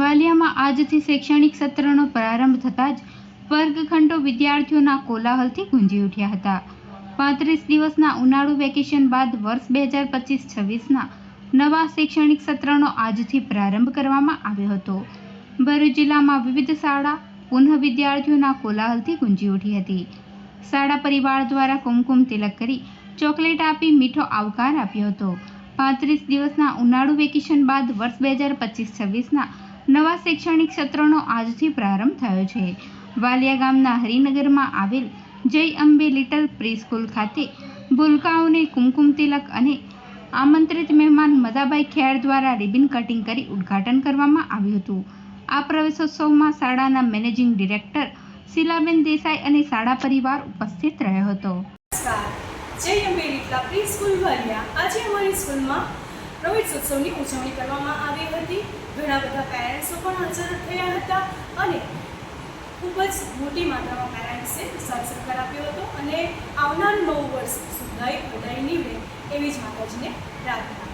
વાલિયામાં આજથી શૈક્ષણિક સત્રનો પ્રારંભ થતાં જ વર્ગખંડો વિદ્યાર્થીઓના કોલાહલથી ગુંજી ઉઠ્યા હતા. પાંત્રીસ દિવસના ઉનાળુ વેકેશન બાદ વર્ષ બે હજાર પચીસ છવ્વીસના નવા શૈક્ષણિક સત્રનો આજથી પ્રારંભ કરવામાં આવ્યો હતો. ભરૂચ જિલ્લામાં વિવિધ શાળા પુનઃ વિદ્યાર્થીઓના કોલાહલથી ગુંજી ઉઠી હતી. શાળા પરિવાર દ્વારા કુમકુમ તિલક કરી ચોકલેટ આપી મીઠો આવકાર આપ્યો હતો. પાંત્રીસ દિવસના ઉનાળુ વેકેશન બાદ વર્ષ બે હજાર પચીસ છવ્વીસના નવા શૈક્ષણિક સત્રનો આજથી પ્રારંભ થયો છે. વાલિયા ગામના હરિનગરમાં આવેલ જય અંબે લિટલ પ્રી સ્કૂલ ખાતે ભૂલકાઓને કુમકુમ તિલક અને આમંત્રિત મહેમાન મદાબાઈ ખેર દ્વારા રિબિન કટિંગ કરી ઉદ્ઘાટન કરવામાં આવ્યું હતું. આ પ્રવેશોત્સવમાં શાળાના મેનેજિંગ ડિરેક્ટર શીલાબેન દેસાઈ અને શાળા પરિવાર ઉપસ્થિત રહ્યો હતો. Jay Ambe little pre school Valia. આજે અમારી સ્કૂલમાં પ્રવેશોત્સવની ઉજવણી કરવામાં આવી હતી. ઘણા બધા પેરેન્ટ્સો પણ હાજર થયા હતા અને ખૂબ જ મોટી માત્રામાં પેરેન્ટ્સે સાથ સહકાર આપ્યો હતો અને આવનાર નવ વર્ષ સુધાઈ વધાઈ નીવડે એવી જ માતાજીને પ્રાર્થના